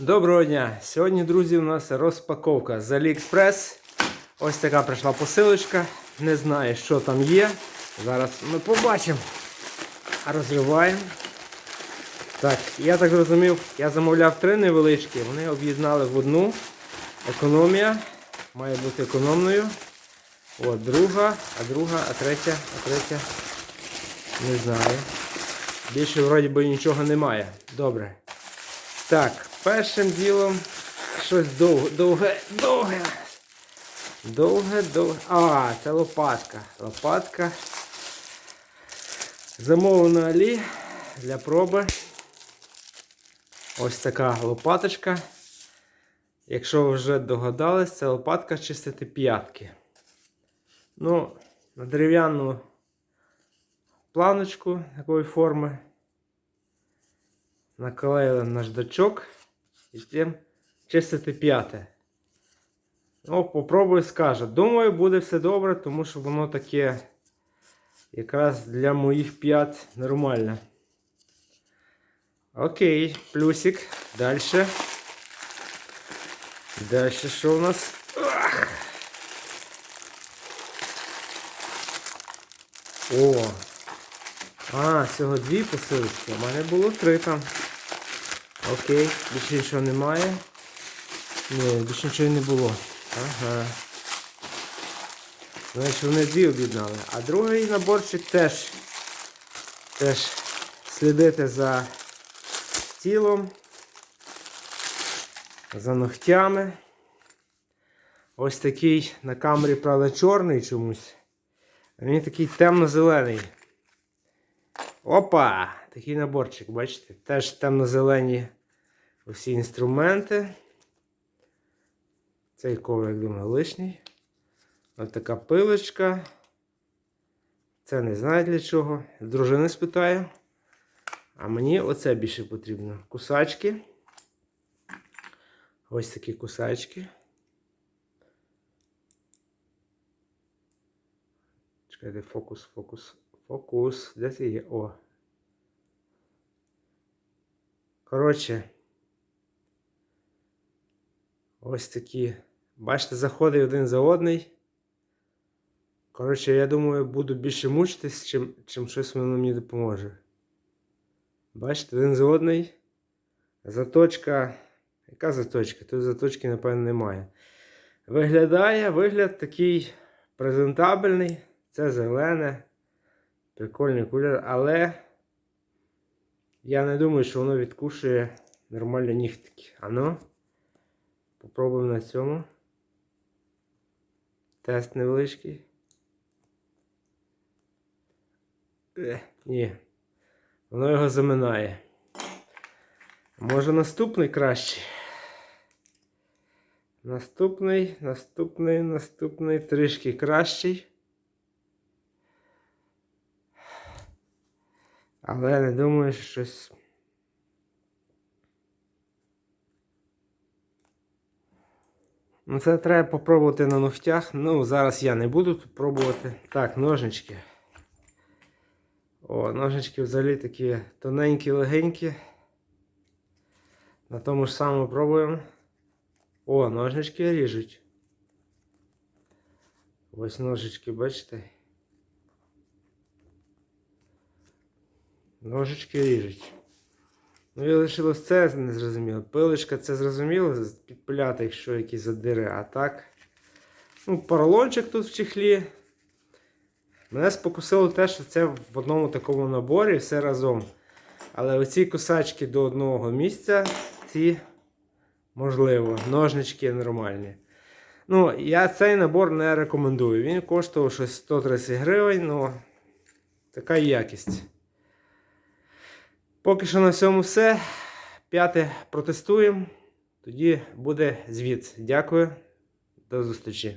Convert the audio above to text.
Доброго дня! Сьогодні, друзі, у нас розпаковка з AliExpress. Ось така прийшла посилочка. Не знаю, що там є. Зараз ми побачимо. Розриваємо. Так, я так зрозумів, я замовляв три невеличкі, вони об'єднали в одну. Економія. Має бути економною. От, друга, а друга, а третя, а третя. Не знаю. Більше вроді би нічого немає. Добре. Так, першим ділом щось довге, довге, довге. Довге, довге. А, це лопатка. Лопатка. Замовлена Алі для проби. Ось така лопаточка. Якщо ви вже догадались, це лопатка чистити п'ятки. Ну, на дерев'яну планочку такої форми наклеїли наждачок і тим чистити п'яте. Ну, попробую скаже. Думаю, буде все добре, тому що воно таке якраз для моїх п'ят нормально. Окей, плюсик. Далі. Далі що у нас? Ах! О! А, всього дві посилочки. У мене було три там. Окей, більше нічого немає. Ні, більше нічого не було. Ага. Значить, вони дві об'єднали. А другий наборчик теж теж слідити за тілом, за ногтями. Ось такий на камері, правда, чорний чомусь. Він такий темно-зелений. Опа! Такий наборчик, бачите? Теж темно-зелені усі інструменти. Цей коврик, думаю, лишній. Ось така пилочка. Це не знаю для чого. Дружини спитаю. А мені оце більше потрібно. Кусачки. Ось такі кусачки. Чекайте, фокус, фокус, фокус. Де це є? О. Коротше. Ось такі. Бачите, заходить один за одний. Коротше, я думаю, буду більше мучитись, чим, чим щось воно мені допоможе. Бачите, один за одний. Заточка. Яка заточка? Тут заточки, напевно, немає. Виглядає вигляд такий презентабельний. Це зелене. Прикольний кольор, але я не думаю, що воно відкушує нормально нігтики. Ано. Попробуємо на цьому. Тест невеличкий. Е, ні. Воно його заминає. Може наступний кращий. Наступний, наступний, наступний трішки кращий. Але не думаю, що щось. Ну, це треба попробувати на ногтях. Ну, зараз я не буду пробувати. Так, ножнички. О, ножнички взагалі такі тоненькі, легенькі. На тому ж самому пробуємо. О, ножнички ріжуть. Ось ножички, бачите? Ножички ріжуть. Ну і лишилось це незрозуміло. Пилочка це зрозуміло, підпиляти, якщо якісь задири, а так. Ну, поролончик тут в чехлі. Мене спокусило те, що це в одному такому наборі все разом. Але оці кусачки до одного місця, ці, можливо, ножнички нормальні. Ну, я цей набор не рекомендую. Він коштував щось 130 гривень, ну така якість. Поки що на цьому все. П'яте протестуємо. Тоді буде звіт. Дякую. До зустрічі.